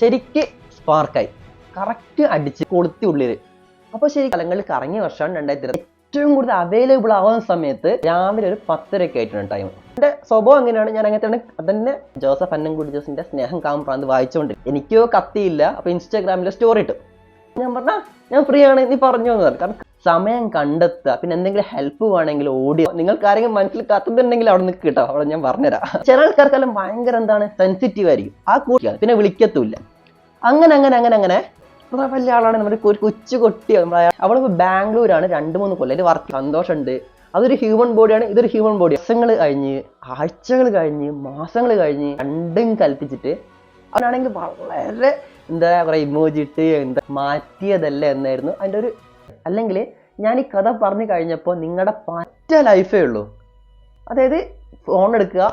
ശരിക്ക് സ്പാർക്കായി കറക്റ്റ് അടിച്ച് കൊളുത്തി ഉള്ളിൽ അപ്പോൾ ശരി കലങ്ങളിൽ കറങ്ങിയ വർഷമാണ് രണ്ടായിരത്തി ഏറ്റവും കൂടുതൽ അവൈലബിൾ ആവുന്ന സമയത്ത് രാവിലെ ഒരു പത്തരയൊക്കെ ആയിട്ടാണ് ടൈം എന്റെ സ്വഭാവം എങ്ങനെയാണ് ഞാൻ അങ്ങനത്തെ അതന്നെ ജോസഫ് അന്നംകുടി ജോസിന്റെ സ്നേഹം കാമ്പ്രാന്ത് വായിച്ചുകൊണ്ട് എനിക്കോ കത്തിയില്ല. അപ്പോൾ ഇൻസ്റ്റാഗ്രാമിൽ സ്റ്റോറി ഇട്ടു. ഞാൻ പറഞ്ഞാൽ ഞാൻ ഫ്രീ ആണ്. നീ പറഞ്ഞു എന്ന് പറഞ്ഞു. കാരണം സമയം കണ്ടെത്തുക. പിന്നെ എന്തെങ്കിലും ഹെൽപ്പ് വേണമെങ്കിൽ ഓടി നിങ്ങൾക്ക് ആരെങ്കിലും മനസ്സിൽ കത്തുന്നുണ്ടെങ്കിൽ അവിടെ നിൽക്ക് കേട്ടോ അവിടെ ഞാൻ പറഞ്ഞുതരാം. ചില ആൾക്കാർക്കെല്ലാം ഭയങ്കര എന്താണ് സെൻസിറ്റീവ് ആയിരിക്കും. ആ കൂട്ടിയ പിന്നെ വിളിക്കത്തൂല്ല. അങ്ങനെ അങ്ങനെ അങ്ങനെ അങ്ങനെ. വലിയ ആളാണ്. നമ്മുടെ ഒരു കൊച്ചു കൊട്ടി. അവളിപ്പോൾ ബാംഗ്ലൂരാണ്. രണ്ട് മൂന്ന് കൊല്ലം. വർക്ക് സന്തോഷമുണ്ട്. അതൊരു ഹ്യൂമൻ ബോഡിയാണ് ഇതൊരു ഹ്യൂമൻ ബോഡി ദിവസങ്ങൾ കഴിഞ്ഞ് ആഴ്ചകൾ കഴിഞ്ഞ് മാസങ്ങൾ കഴിഞ്ഞ് രണ്ടും കൽപ്പിച്ചിട്ട് അവനാണെങ്കിൽ വളരെ എന്താ പറയുക ഇമോജിട്ട് എന്താ മാറ്റിയതല്ല എന്നായിരുന്നു. അതിന്റെ ഒരു അല്ലെങ്കിൽ ഞാൻ ഈ കഥ പറഞ്ഞു കഴിഞ്ഞപ്പോൾ നിങ്ങളുടെ പറ്റ ലൈഫേ ഉള്ളൂ. അതായത് ഫോൺ എടുക്കുക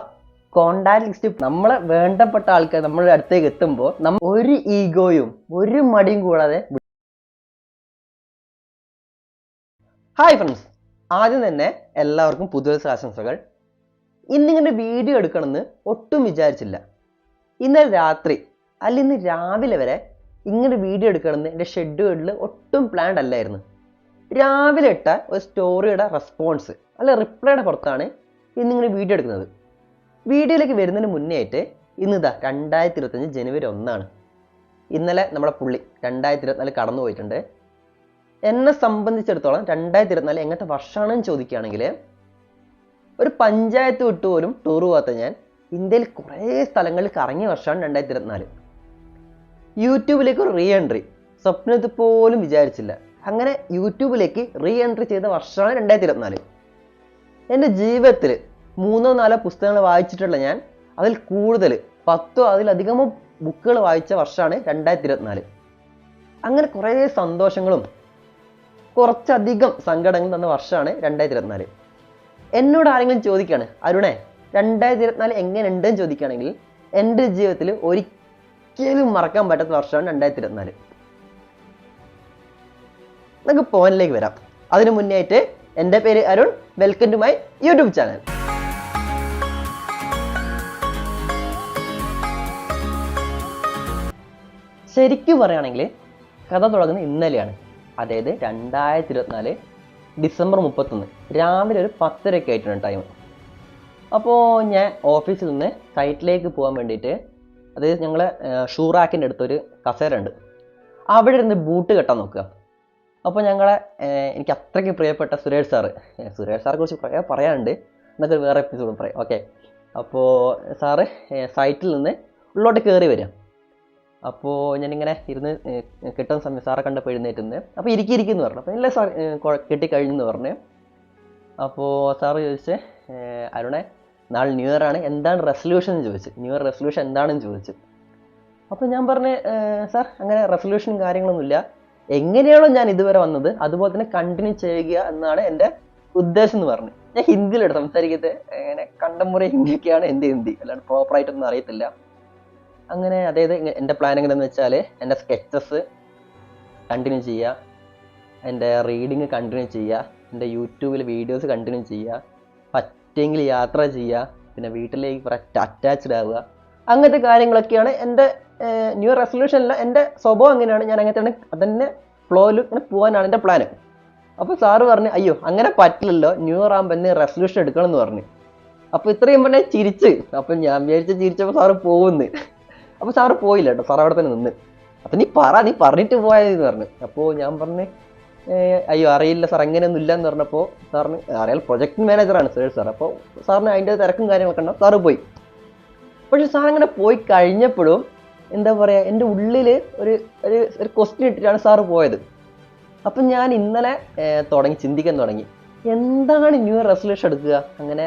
കോണ്ടാക്ട് ലിസ്റ്റ് നമ്മളെ വേണ്ടപ്പെട്ട ആൾക്കാർ നമ്മുടെ അടുത്തേക്ക് എത്തുമ്പോൾ നമ്മ ഒരു ഈഗോയും ഒരു മടിയും കൂടാതെ ഹായ് ഫ്രണ്ട്സ് ആദ്യം തന്നെ എല്ലാവർക്കും പുതുവത്സര ആശംസകൾ. ഇന്നിങ്ങനെ വീഡിയോ എടുക്കണമെന്ന് ഒട്ടും വിചാരിച്ചില്ല. ഇന്നലെ രാത്രി അല്ലെങ്കിൽ ഇന്ന് രാവിലെ വരെ ഇങ്ങനെ വീഡിയോ എടുക്കണമെന്ന് എന്റെ ഷെഡ്യൂളിൽ ഒട്ടും പ്ലാൻഡ് അല്ലായിരുന്നു. രാവിലെ ഇട്ട ഒരു സ്റ്റോറിയുടെ റെസ്പോൺസ് അല്ല റിപ്ലൈയുടെ പുറത്താണ് ഇന്നിങ്ങനെ വീഡിയോ എടുക്കുന്നത്. വീഡിയോയിലേക്ക് വരുന്നതിന് മുന്നേ ആയിട്ട് ഇന്ന് ഇതാ രണ്ടായിരത്തി ഇരുപത്തഞ്ച് ജനുവരി ഒന്നാണ്. ഇന്നലെ നമ്മുടെ പുള്ളി രണ്ടായിരത്തി ഇരുപത്തിനാല് കടന്നു പോയിട്ടുണ്ട്. എന്നെ സംബന്ധിച്ചിടത്തോളം രണ്ടായിരത്തി ഇരുപത്തിനാല് എങ്ങനത്തെ വർഷമാണെന്ന് ചോദിക്കുകയാണെങ്കിൽ ഒരു പഞ്ചായത്ത് വിട്ടുപോലും ടൂർ പോകാത്ത ഞാൻ ഇന്ത്യയിൽ കുറേ സ്ഥലങ്ങളിൽ കറങ്ങിയ വർഷമാണ് രണ്ടായിരത്തി ഇരുപത്തിനാല് യൂട്യൂബിലേക്ക് ഒരു റീ എൻട്രി സ്വപ്നത്തിൽ പോലും വിചാരിച്ചില്ല. അങ്ങനെ യൂട്യൂബിലേക്ക് റീ എൻട്രി ചെയ്ത വർഷമാണ് രണ്ടായിരത്തി ഇരുപത്തിനാല് എന്റെ ജീവിതത്തിൽ മൂന്നോ നാലോ പുസ്തകങ്ങൾ വായിച്ചിട്ടുള്ള ഞാൻ അതിൽ കൂടുതൽ പത്തോ അതിലധികമോ ബുക്കുകൾ വായിച്ച വർഷമാണ് രണ്ടായിരത്തി ഇരുപത്തിനാല് അങ്ങനെ കുറേ സന്തോഷങ്ങളും കുറച്ചധികം സങ്കടങ്ങളും തന്ന വർഷമാണ് രണ്ടായിരത്തി ഇരുപത്തിനാല് എന്നോട് ആരെങ്കിലും ചോദിക്കുകയാണ് അരുണേ രണ്ടായിരത്തി ഇരുപത്തിനാല് എങ്ങനെയുണ്ടെന്ന് ചോദിക്കുകയാണെങ്കിൽ എന്റെ ജീവിതത്തിൽ ഒരിക്കലും മറക്കാൻ പറ്റാത്ത വർഷമാണ് രണ്ടായിരത്തി ഇരുപത്തിനാല് നമുക്ക് പോയിന്റിലേക്ക് വരാം. അതിനു മുന്നേ ആയിട്ട് എന്റെ പേര് Arun. Welcome to my YouTube channel ശരിക്കും പറയുകയാണെങ്കിൽ കഥ തുടങ്ങുന്നത് ഇന്നലെയാണ്. അതായത് രണ്ടായിരത്തി ഇരുപത്തിനാല് ഡിസംബർ മുപ്പത്തൊന്ന്. രാവിലെ ഒരു പത്തരയൊക്കെ ആയിട്ടാണ് ടൈം അപ്പോൾ ഞാൻ ഓഫീസിൽ നിന്ന് സൈറ്റിലേക്ക് പോകാൻ വേണ്ടിയിട്ട് അതായത് ഞങ്ങളെ ഷൂറാക്കിന്റെ അടുത്തൊരു കസേര ഉണ്ട് അവിടെ ഇരുന്ന് ബൂട്ട് കെട്ടാൻ നോക്കുക. അപ്പോൾ ഞങ്ങളെ എനിക്ക് അത്രയ്ക്ക് പ്രിയപ്പെട്ട സുരേഷ് സാറ്. സുരേഷ് സാറെ കുറിച്ച് കുറേ പറയാനുണ്ട്. എന്നൊക്കെ വേറെ എപ്പിസോഡും പറയാം. ഓക്കെ അപ്പോൾ സാറ് സൈറ്റിൽ നിന്ന് ഉള്ളോട്ട് കയറി വരിക. അപ്പോൾ ഞാനിങ്ങനെ ഇരുന്ന് കിട്ടുന്ന സമയം സാറെ കണ്ടപ്പോൾ എഴുന്നേറ്റുന്നത് അപ്പോൾ ഇരിക്കിരിക്കുന്നു പറഞ്ഞു. അപ്പോൾ ഇല്ല സാർ കിട്ടിക്കഴിഞ്ഞെന്ന് പറഞ്ഞു. അപ്പോൾ സാറ് ചോദിച്ച് അരുണെ നാളെ ന്യൂ ഇയർ ആണ് എന്താണ് റെസൊല്യൂഷൻ എന്ന് ചോദിച്ചു. ന്യൂ ഇയർ റെസൊല്യൂഷൻ എന്താണെന്ന് ചോദിച്ചു. അപ്പോൾ ഞാൻ പറഞ്ഞു സാർ അങ്ങനെ റെസൊല്യൂഷനും കാര്യങ്ങളൊന്നുമില്ല എങ്ങനെയാണോ ഞാൻ ഇതുവരെ വന്നത് അതുപോലെ തന്നെ കണ്ടിന്യൂ ചെയ്യുക എന്നാണ് എന്റെ ഉദ്ദേശം എന്ന് പറഞ്ഞു. ഞാൻ ഹിന്ദിയിലാണ് സംസാരിക്കുന്നത് അങ്ങനെ കണ്ടംപററി ഹിന്ദിയൊക്കെയാണ് എന്റെ ഹിന്ദി. അല്ലാണ്ട് പ്രോപ്പറായിട്ടൊന്നും അറിയത്തില്ല. അങ്ങനെ അതായത് എന്റെ പ്ലാൻ എങ്ങനെയാണെന്ന് വെച്ചാൽ എന്റെ സ്കെച്ചസ് കണ്ടിന്യൂ ചെയ്യുക. എന്റെ റീഡിങ് കണ്ടിന്യൂ ചെയ്യുക. എന്റെ യൂട്യൂബിൽ വീഡിയോസ് കണ്ടിന്യൂ ചെയ്യുക. പറ്റെങ്കിൽ യാത്ര ചെയ്യുക പിന്നെ വീട്ടിലേക്ക് കുറച്ച് അറ്റാച്ച്ഡ് ആവുക. അങ്ങനത്തെ കാര്യങ്ങളൊക്കെയാണ് എന്റെ ന്യൂ റെസൊല്യൂഷനിൽ എന്റെ സ്വഭാവം അങ്ങനെയാണ് ഞാൻ അങ്ങനത്തെ അതന്നെ ഫ്ലോയിൽ ഇങ്ങനെ പോകാനാണ് എന്റെ പ്ലാൻ അപ്പോൾ സാറ് പറഞ്ഞു അയ്യോ അങ്ങനെ പറ്റില്ലല്ലോ. ന്യൂ ഇയർ ആകുമ്പോൾ എന്നെ റെസൊല്യൂഷൻ എടുക്കണം എന്ന് പറഞ്ഞു. അപ്പോൾ ഇത്രയും പിന്നെ ചിരിച്ച്. അപ്പം ഞാൻ വിചാരിച്ച് ചിരിച്ചപ്പോൾ സാറ് പോകുന്നു അപ്പോൾ സാറ് പോയില്ല കേട്ടോ. സാർ അവിടെ തന്നെ നിന്ന്. അപ്പം നീ പറ നീ പറഞ്ഞിട്ട് പോയതെന്ന് പറഞ്ഞു. അപ്പോൾ ഞാൻ പറഞ്ഞു "ഏർ, അയ്യോ അറിയില്ല സാർ അങ്ങനെയൊന്നും ഇല്ല എന്ന് പറഞ്ഞപ്പോൾ സാറിന് അറിയാൽ പ്രൊജക്ട് മാനേജറാണ് സുരേഷ് സാർ അപ്പോൾ സാറിന് അതിന്റെ തിരക്കും കാര്യങ്ങളൊക്കെ ഉണ്ടാവും. സാറ് പോയി. പക്ഷെ സാർ അങ്ങനെ പോയി കഴിഞ്ഞപ്പോഴും എന്താ പറയുക എന്റെ ഉള്ളിൽ ഒരു ഒരു ഒരു ക്വസ്റ്റ്യൻ ഇട്ടിട്ടാണ് സാറ് പോയത്. അപ്പം ഞാൻ ഇന്നലെ തുടങ്ങി ചിന്തിക്കാൻ തുടങ്ങി. എന്താണ് ന്യൂ റെസൊല്യൂഷൻ എടുക്കുക? അങ്ങനെ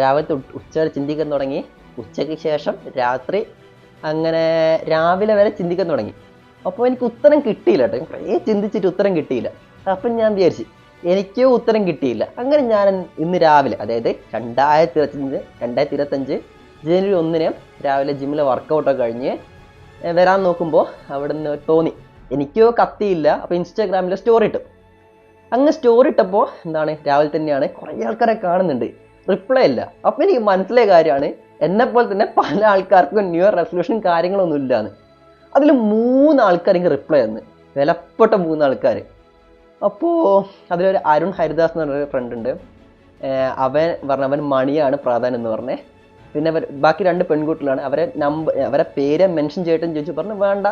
രാവിലത്തെ ഉച്ച വരെ ചിന്തിക്കാൻ തുടങ്ങി. ഉച്ചയ്ക്ക് ശേഷം രാത്രി അങ്ങനെ രാവിലെ വരെ ചിന്തിക്കാൻ തുടങ്ങി. അപ്പോൾ എനിക്ക് ഉത്തരം കിട്ടിയില്ല കേട്ടോ. കുറേ ചിന്തിച്ചിട്ട് ഉത്തരം കിട്ടിയില്ല. അപ്പം ഞാൻ വിചാരിച്ചു എനിക്ക് ഉത്തരം കിട്ടിയില്ല. അങ്ങനെ ഞാൻ ഇന്ന് രാവിലെ അതായത് രണ്ടായിരത്തി ഇരുപത്തഞ്ച് രണ്ടായിരത്തി ഇരുപത്തഞ്ച് ജനുവരി ഒന്നിന് രാവിലെ ജിമ്മിലെ വർക്കൗട്ടൊക്കെ കഴിഞ്ഞ് വരാൻ നോക്കുമ്പോൾ അവിടെ നിന്ന് തോന്നി എനിക്കോ കത്തിയില്ല അപ്പോൾ ഇൻസ്റ്റാഗ്രാമിൽ സ്റ്റോറി ഇട്ടു. അങ്ങ് സ്റ്റോറി ഇട്ടപ്പോൾ എന്താണ് രാവിലെ തന്നെയാണ് കുറേ ആൾക്കാരെ കാണുന്നുണ്ട്. റിപ്ലൈ ഇല്ല. അപ്പോൾ എനിക്ക് മനസ്സിലായ കാര്യമാണ് എന്നെപ്പോലെ തന്നെ പല ആൾക്കാർക്കും ന്യൂ ഇയർ റെസൊല്യൂഷൻ കാര്യങ്ങളൊന്നും ഇല്ലാന്ന്. അതിൽ മൂന്ന് ആൾക്കാർ എനിക്ക് റിപ്ലൈ തന്നു. വിലപ്പെട്ട മൂന്ന് ആൾക്കാർ അപ്പോൾ അതിലൊരു അരുൺ ഹരിദാസ് എന്ന് പറഞ്ഞൊരു ഫ്രണ്ട് ഉണ്ട്. അവൻ പറഞ്ഞ അവൻ മണിയാണ് പ്രാധാന്യം എന്ന് പറഞ്ഞേ. പിന്നെ അവർ ബാക്കി രണ്ട് പെൺകുട്ടികളാണ്. അവരെ നമ്പർ അവരെ പേര് മെൻഷൻ ചെയ്തിട്ടെന്ന് ചോദിച്ചു. പറഞ്ഞു വേണ്ട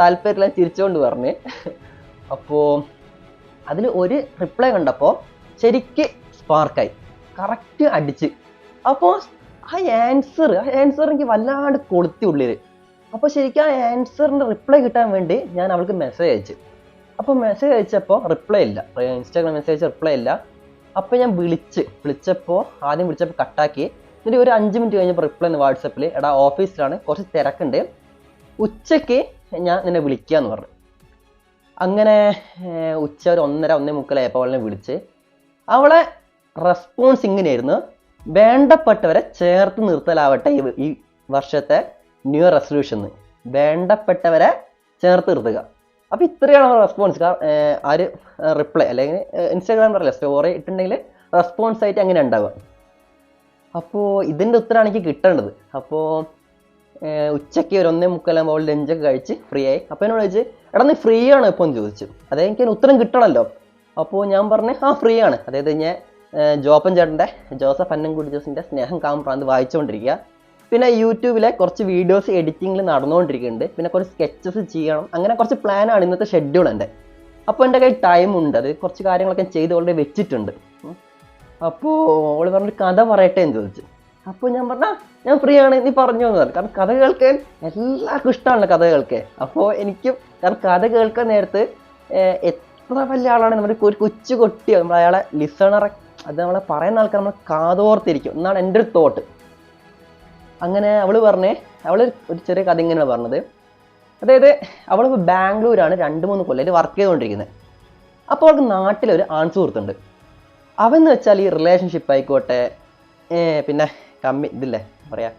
താല്പര്യമില്ല തിരിച്ചുകൊണ്ട് പറഞ്ഞ്. അപ്പോൾ അതിൽ ഒരു റിപ്ലൈ കണ്ടപ്പോൾ ശരിക്ക് സ്പാർക്കായി കറക്റ്റ് അടിച്ച്. അപ്പോൾ ആ ആൻസർ ആ ആൻസർ എനിക്ക് വല്ലാണ്ട് കൊളുത്തി ഉള്ളിൽ അപ്പോൾ ശരിക്കും ആ ആൻസറിന്റെ റിപ്ലൈ കിട്ടാൻ വേണ്ടി ഞാൻ അവൾക്ക് മെസ്സേജ് അയച്ചു. അപ്പോൾ മെസ്സേജ് അയച്ചപ്പോൾ റിപ്ലൈ ഇല്ല. ഇൻസ്റ്റാഗ്രാം മെസ്സേജ് അയച്ച റിപ്ലൈ ഇല്ല. അപ്പോൾ ഞാൻ വിളിച്ച് വിളിച്ചപ്പോൾ ആദ്യം വിളിച്ചപ്പോൾ കട്ടാക്കി എന്നിട്ട് ഒരു അഞ്ച് മിനിറ്റ് കഴിഞ്ഞപ്പോൾ റിപ്ലൈ വാട്സപ്പിൽ എടാ ഓഫീസിലാണ് കുറച്ച് തിരക്കുണ്ട്. ഉച്ചയ്ക്ക് ഞാൻ നിന്നെ വിളിക്കാന്ന് പറഞ്ഞു. അങ്ങനെ ഉച്ച ഒരു ഒന്നര ഒന്നേ മുക്കാലായപ്പോൾ അവളെ വിളിച്ച്. അവളെ റെസ്പോൺസ് ഇങ്ങനെയായിരുന്നു. വേണ്ടപ്പെട്ടവരെ ചേർത്ത് നിർത്തലാവട്ടെ ഈ വർഷത്തെ ന്യൂ റെസൊല്യൂഷൻ വേണ്ടപ്പെട്ടവരെ ചേർത്ത് നിർത്തുക. അപ്പോൾ ഇത്രയാണ് റെസ്പോൺസ് ആര് റിപ്ലൈ അല്ലെങ്കിൽ ഇൻസ്റ്റാഗ്രാം പറയില്ല സ്റ്റോറി ഇട്ടുണ്ടെങ്കിൽ റെസ്പോൺസ് ആയിട്ട് അങ്ങനെ ഉണ്ടാവുക. അപ്പോൾ ഇതിന്റെ ഉത്തരമാണ് എനിക്ക് കിട്ടേണ്ടത്. അപ്പോൾ ഉച്ചയ്ക്ക് ഒരു ഒന്നേ മുക്കാലാകുമ്പോൾ ലഞ്ചൊക്കെ കഴിച്ച് ഫ്രീ ആയി. അപ്പോൾ എന്നോട് ചോദിച്ചു എടാ നീ ഫ്രീ ആണ്? ഇപ്പോൾ എന്ന് ചോദിച്ചു. അതായത് എനിക്ക് ഉത്തരം കിട്ടണമല്ലോ അപ്പോൾ ഞാൻ പറഞ്ഞു ആ ഫ്രീ ആണ്. അതായത് ഞാൻ ജോപ്പൻ ചേട്ടന്റെ ജോസഫ് അന്നൻകുടി ജോസിന്റെ സ്നേഹം കാമ്പ്രാന്ത് വായിച്ചുകൊണ്ടിരിക്കുക. പിന്നെ യൂട്യൂബിലെ കുറച്ച് വീഡിയോസ് എഡിറ്റിങ്ങിൽ നടന്നുകൊണ്ടിരിക്കുന്നുണ്ട്. പിന്നെ കുറച്ച് സ്കെച്ചസ് ചെയ്യണം. അങ്ങനെ കുറച്ച് പ്ലാനാണ് ഇന്നത്തെ ഷെഡ്യൂൾ എന്റെ. അപ്പോൾ എന്റെ കയ്യിൽ ടൈം ഉണ്ട്. അത് കുറച്ച് കാര്യങ്ങളൊക്കെ ചെയ്ത് ഓൾറെഡി വെച്ചിട്ടുണ്ട്. അപ്പോൾ ഓൾ പറഞ്ഞൊരു കഥ പറയട്ടെ എന്ന് ചോദിച്ചു. അപ്പോൾ ഞാൻ പറഞ്ഞാൽ ഞാൻ ഫ്രീ ആണ്. നീ പറഞ്ഞു എന്ന് പറഞ്ഞു. കാരണം കഥ കേൾക്കാൻ എല്ലാവർക്കും ഇഷ്ടമാണല്ലോ കഥ കേൾക്കേ അപ്പോൾ എനിക്കും കാരണം കഥ കേൾക്കാൻ നേരത്ത് എത്ര വലിയ ആളാണ് നമ്മുടെ ഒരു കൊച്ചു കൊട്ടിയോ നമ്മൾ അയാളെ ലിസണറെ അത് നമ്മളെ പറയുന്ന ആൾക്കാർ നമ്മൾ കാതോർത്തിരിക്കും. എന്നാണ് എന്റെ ഒരു തോട്ട് അങ്ങനെ അവൾ പറഞ്ഞേ അവൾ ഒരു ചെറിയ കഥ ഇങ്ങനെയാണ് പറഞ്ഞത്. അതായത് അവളിപ്പോൾ ബാംഗ്ലൂരാണ് രണ്ട് മൂന്ന് കൊല്ലം വർക്ക് ചെയ്തുകൊണ്ടിരിക്കുന്നത് അപ്പോൾ അവൾക്ക് നാട്ടിലൊരു ആൺ സുഹൃത്തുണ്ട് അവന്ന് വെച്ചാൽ ഈ റിലേഷൻഷിപ്പ് ആയിക്കോട്ടെ പിന്നെ കമ്മി ഇതില്ലേ പറയാ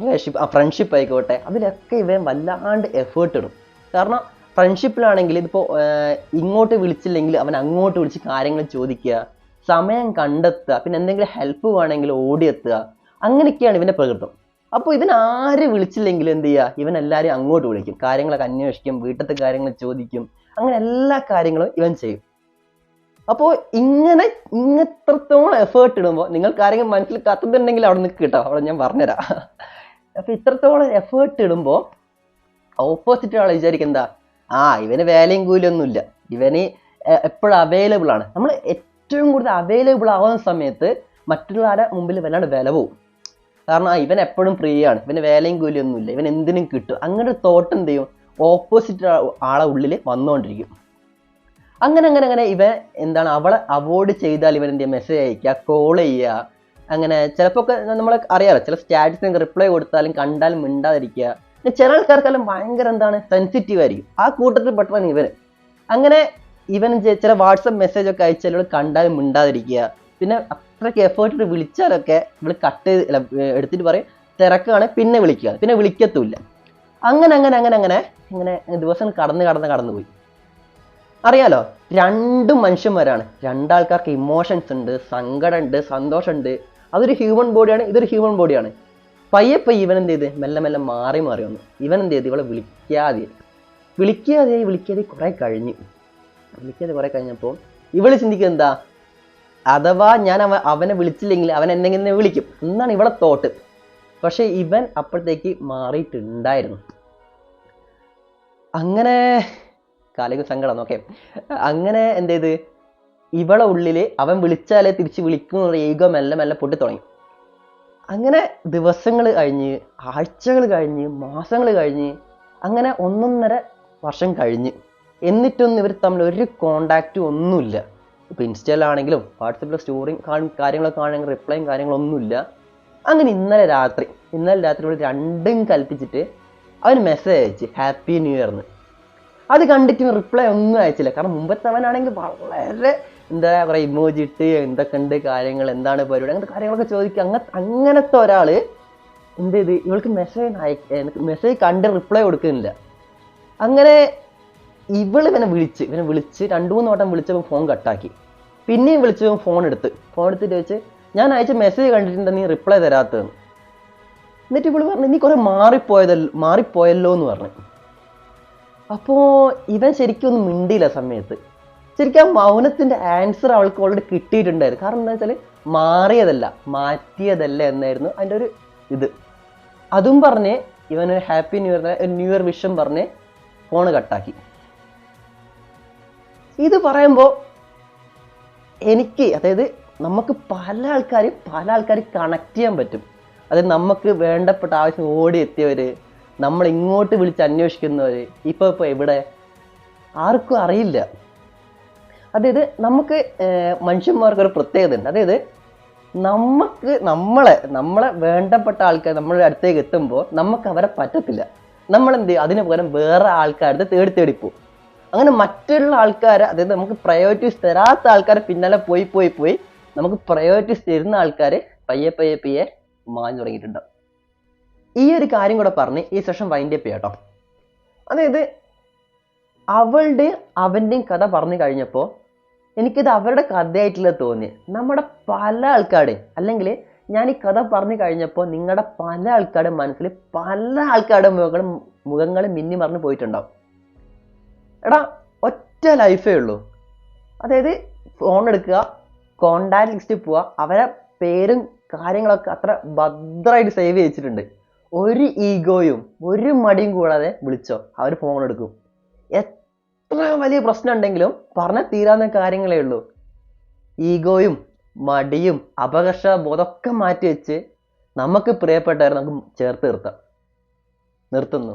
റിലേഷൻഷിപ്പ് ആ ഫ്രണ്ട്ഷിപ്പ് ആയിക്കോട്ടെ അതിലൊക്കെ ഇവൻ വല്ലാണ്ട് എഫേർട്ട് ഇടും. കാരണം ഫ്രണ്ട്ഷിപ്പിലാണെങ്കിൽ ഇതിപ്പോൾ ഇങ്ങോട്ട് വിളിച്ചില്ലെങ്കിൽ അവൻ അങ്ങോട്ട് വിളിച്ച് കാര്യങ്ങൾ ചോദിക്കുക സമയം കണ്ടെത്തുക പിന്നെ എന്തെങ്കിലും ഹെൽപ്പ് വേണമെങ്കിൽ ഓടിയെത്തുക അങ്ങനെയൊക്കെയാണ് ഇവന്റെ പ്രകൃതം. അപ്പോൾ ഇവൻ ആര് വിളിച്ചില്ലെങ്കിൽ എന്ത് ചെയ്യുക ഇവൻ എല്ലാവരും അങ്ങോട്ട് വിളിക്കും. കാര്യങ്ങളൊക്കെ അന്വേഷിക്കും വീട്ടിലത്തെ കാര്യങ്ങൾ ചോദിക്കും. അങ്ങനെ എല്ലാ കാര്യങ്ങളും ഇവൻ ചെയ്യും. അപ്പോൾ ഇങ്ങനെ ഇങ്ങത്രത്തോളം എഫേർട്ട് ഇടുമ്പോൾ നിങ്ങൾക്ക് ആരെങ്കിലും മനസ്സിൽ കത്തുന്നുണ്ടെങ്കിൽ അവിടെ നിൽക്ക് കേട്ടോ അവിടെ ഞാൻ പറഞ്ഞുതരാം. അപ്പോൾ ഇത്രത്തോളം എഫേർട്ട് ഇടുമ്പോൾ ഓപ്പോസിറ്റ് ആളെ വിചാരിക്കും എന്താ? ആ ഇവന് വേലയും കൂലിയൊന്നുമില്ല. ഇവന് എപ്പോഴും അവൈലബിൾ ആണ്. നമ്മൾ ഏറ്റവും കൂടുതൽ അവൈലബിൾ ആവുന്ന സമയത്ത് മറ്റുള്ളവരുടെ മുമ്പിൽ വല്ലാണ്ട് വില പോവും. കാരണം ആ ഇവൻ എപ്പോഴും ഫ്രീ ആണ്. ഇവന് വേലയും കൂലിയൊന്നുമില്ല. ഇവൻ എന്തിനും കിട്ടും. അങ്ങനെ ഒരു തോട്ട് എന്ത് ചെയ്യും? ഓപ്പോസിറ്റ് ആളെ ഉള്ളിൽ വന്നുകൊണ്ടിരിക്കും അങ്ങനെ അങ്ങനെ അങ്ങനെ ഇവൻ എന്താണ് അവളെ അവോയ്ഡ് ചെയ്താൽ ഇവൻ എന്ത് മെസ്സേജ് അയക്കുക കോൾ ചെയ്യുക. അങ്ങനെ ചിലപ്പോൾ ഒക്കെ നമ്മൾ അറിയാമല്ലോ ചില സ്റ്റാറ്റസിന് റിപ്ലൈ കൊടുത്താലും കണ്ടാലും മിണ്ടാതിരിക്കുക. ചില ആൾക്കാർക്കെല്ലാം ഭയങ്കര എന്താണ് സെൻസിറ്റീവ് ആയിരിക്കും. ആ കൂട്ടത്തിൽ പെട്ടതാണ് ഇവന് അങ്ങനെ ഇവൻ ചില വാട്സപ്പ് മെസ്സേജ് ഒക്കെ അയച്ചാലും കണ്ടാലും മിണ്ടാതിരിക്കുക. പിന്നെ അത്രയ്ക്ക് എഫേർട്ട് വിളിച്ചാലൊക്കെ നമ്മൾ കട്ട് ചെയ്ത് എടുത്തിട്ട് പറയും തിരക്കാണ്. പിന്നെ വിളിക്കുക. പിന്നെ വിളിക്കത്തുമില്ല. അങ്ങനെ അങ്ങനെ അങ്ങനെ അങ്ങനെ ഇങ്ങനെ ദിവസം കടന്ന് കടന്ന് കടന്നു പോയി. അറിയാലോ? രണ്ടും മനുഷ്യന്മാരാണ്. രണ്ടാൾക്കാർക്ക് ഇമോഷൻസ് ഉണ്ട് സങ്കടമുണ്ട് സന്തോഷമുണ്ട്. അതൊരു ഹ്യൂമൻ ബോഡിയാണ് ഇതൊരു ഹ്യൂമൻ ബോഡിയാണ് പയ്യെ പയ്യെ ഇവൻ എന്ത് ചെയ്ത്? മെല്ലെ മെല്ലെ മാറി മാറി വന്നു. ഇവൻ എന്ത് ചെയ്ത്? ഇവളെ വിളിക്കാതെ. വിളിക്കാതെ വിളിക്കാതെ കുറെ കഴിഞ്ഞു. വിളിക്കാതെ കുറെ കഴിഞ്ഞപ്പോൾ ഇവൾ ചിന്തിക്കുക എന്താ? അഥവാ ഞാൻ അവ അവനെ വിളിച്ചില്ലെങ്കിൽ അവൻ എന്തെങ്കിലും വിളിക്കും. എന്നാണ് ഇവിടെ തോട്ട് പക്ഷേ ഇവൻ അപ്പോഴത്തേക്ക് മാറിയിട്ടുണ്ടായിരുന്നു. അങ്ങനെ കാലിക സങ്കടം ഓക്കെ അങ്ങനെ എന്ത് ചെയ്ത്? ഇവളെ ഉള്ളിൽ അവൻ വിളിച്ചാലേ തിരിച്ച് വിളിക്കുന്ന ഈഗോ മെല്ലെ മെല്ലെ പൊട്ടി തുടങ്ങി. അങ്ങനെ ദിവസങ്ങൾ കഴിഞ്ഞ് ആഴ്ചകൾ കഴിഞ്ഞ് മാസങ്ങൾ കഴിഞ്ഞ് അങ്ങനെ ഒന്നൊന്നര വർഷം കഴിഞ്ഞ്. എന്നിട്ടൊന്നും ഇവർ തമ്മിൽ ഒരു കോണ്ടാക്റ്റും ഒന്നുമില്ല. ഇപ്പോൾ ഇൻസ്റ്റയിലാണെങ്കിലും വാട്സപ്പിലെ സ്റ്റോറിയും കാര്യങ്ങളൊക്കെ ആണെങ്കിൽ റിപ്ലൈയും കാര്യങ്ങളൊന്നുമില്ല. അങ്ങനെ ഇന്നലെ രാത്രി ഇന്നലെ രാത്രി ഇവിടെ രണ്ടും കൽപ്പിച്ചിട്ട് അവന് മെസ്സേജ് അയച്ച് ഹാപ്പി ന്യൂ ഇയർന്ന് അത് കണ്ടിട്ട് റിപ്ലൈ ഒന്നും അയച്ചില്ല. കാരണം മുമ്പത്തെ അവനാണെങ്കിൽ വളരെ എന്താ പറയുക ഇമോജി ഇട്ട് എന്തൊക്കെ ഉണ്ട് കാര്യങ്ങൾ എന്താണ് പരിപാടി അങ്ങനത്തെ കാര്യങ്ങളൊക്കെ ചോദിക്കുക. അങ്ങ അങ്ങനത്തെ ഒരാൾ എന്ത് ചെയ്ത് ഇവൾക്ക് മെസ്സേജ് അയക്ക മെസ്സേജ് കണ്ട് റിപ്ലൈ കൊടുക്കുന്നില്ല. അങ്ങനെ ഇവൾ ഇവനെ വിളിച്ച് ഇവനെ വിളിച്ച് രണ്ടു മൂന്ന് വട്ടം വിളിച്ചപ്പോൾ ഫോൺ കട്ടാക്കി പിന്നെയും വിളിച്ചു ഫോൺ എടുത്ത്. ഫോൺ എടുത്തിട്ട് വെച്ച് ഞാൻ അയച്ച മെസ്സേജ് കണ്ടിട്ടുണ്ട് നീ റിപ്ലൈ തരാത്തതെന്ന് എന്നിട്ട് ഇവൾ പറഞ്ഞു നീ കുറെ മാറിപ്പോയതല്ലോ മാറിപ്പോയല്ലോ എന്ന് പറഞ്ഞു. അപ്പോൾ ഇവൻ ശരിക്കും ഒന്നും മിണ്ടിയില്ല സമയത്ത്. ശരിക്കും ആ മൗനത്തിന്റെ ആൻസർ അവൾക്ക് ഓൾറെഡി കിട്ടിയിട്ടുണ്ടായിരുന്നു. കാരണം എന്താ വെച്ചാൽ മാറിയതല്ല മാറ്റിയതല്ല എന്നായിരുന്നു അതിന്റെ ഒരു ഇത്. അതും പറഞ്ഞ് ഇവനൊരു happy new year new year വിഷം പറഞ്ഞ് ഫോണ് കട്ടാക്കി ഇത് പറയുമ്പോൾ എനിക്ക് അതായത് നമുക്ക് പല ആൾക്കാരും പല ആൾക്കാരും കണക്ട് ചെയ്യാൻ പറ്റും. അതായത് നമുക്ക് വേണ്ടപ്പെട്ട ആവശ്യം ഓടി എത്തിയവർ നമ്മൾ ഇങ്ങോട്ട് വിളിച്ച് അന്വേഷിക്കുന്നവർ ഇപ്പോൾ ഇപ്പോൾ എവിടെ? ആർക്കും അറിയില്ല. അതായത് നമുക്ക് മനുഷ്യന്മാർക്കൊരു പ്രത്യേകത ഉണ്ട് അതായത് നമുക്ക് നമ്മളെ നമ്മളെ വേണ്ടപ്പെട്ട ആൾക്കാർ നമ്മളുടെ അടുത്തേക്ക് എത്തുമ്പോൾ നമുക്ക് അവരെ പറ്റത്തില്ല. നമ്മളെന്ത് അതിന് പകരം വേറെ ആൾക്കാരുടെ തേടി തേടി പോകും അങ്ങനെ മറ്റുള്ള ആൾക്കാരെ അതായത് നമുക്ക് പ്രയോറിറ്റീസ് തരാത്ത ആൾക്കാരെ പിന്നാലെ പോയി പോയി പോയി നമുക്ക് പ്രയോറിറ്റീസ് തരുന്ന ആൾക്കാർ പയ്യെ പയ്യെ പയ്യെ മാഞ്ഞു തുടങ്ങിയിട്ടുണ്ടാവും ഈ ഒരു കാര്യം കൂടെ പറഞ്ഞ് ഈ സെഷൻ വൈൻഡ് അപ്പ് ചെയ്യാം കേട്ടോ അതായത് അവളുടെ അവന്റെയും കഥ പറഞ്ഞു കഴിഞ്ഞപ്പോൾ എനിക്കിത് അവരുടെ കഥയായിട്ടില്ല തോന്നി നമ്മുടെ പല ആൾക്കാരുടെയും അല്ലെങ്കിൽ ഞാൻ ഈ കഥ പറഞ്ഞു കഴിഞ്ഞപ്പോൾ നിങ്ങളുടെ പല ആൾക്കാരുടെ മനസ്സിൽ പല ആൾക്കാരുടെ മുഖങ്ങളും മുഖങ്ങൾ മിന്നി മറന്നു പോയിട്ടുണ്ടാവും. എടാ ഒറ്റ ലൈഫേ ഉള്ളൂ. അതായത് ഫോൺ എടുക്കുക കോണ്ടാക്ട് ലിസ്റ്റിൽ പോവുക അവരെ പേരും കാര്യങ്ങളൊക്കെ അത്ര ഭദ്രമായിട്ട് സേവ് ചെയ്തിട്ടുണ്ട് ഒരു ഈഗോയും ഒരു മടിയും കൂടാതെ വിളിച്ചോ അവർ ഫോൺ എടുക്കും. എത്ര വലിയ പ്രശ്നം ഉണ്ടെങ്കിലും പറഞ്ഞാൽ തീരാവുന്ന കാര്യങ്ങളേ ഉള്ളൂ. ഈഗോയും മടിയും അപകർഷ ബോധമൊക്കെ മാറ്റി വെച്ച് നമുക്ക് പ്രിയപ്പെട്ടവരെ നമുക്ക് ചേർത്ത് നിർത്താം. നിർത്തുന്നു.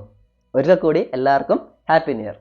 ഒരിക്കൽ കൂടി എല്ലാവർക്കും ഹാപ്പി ന്യൂ ഇയർ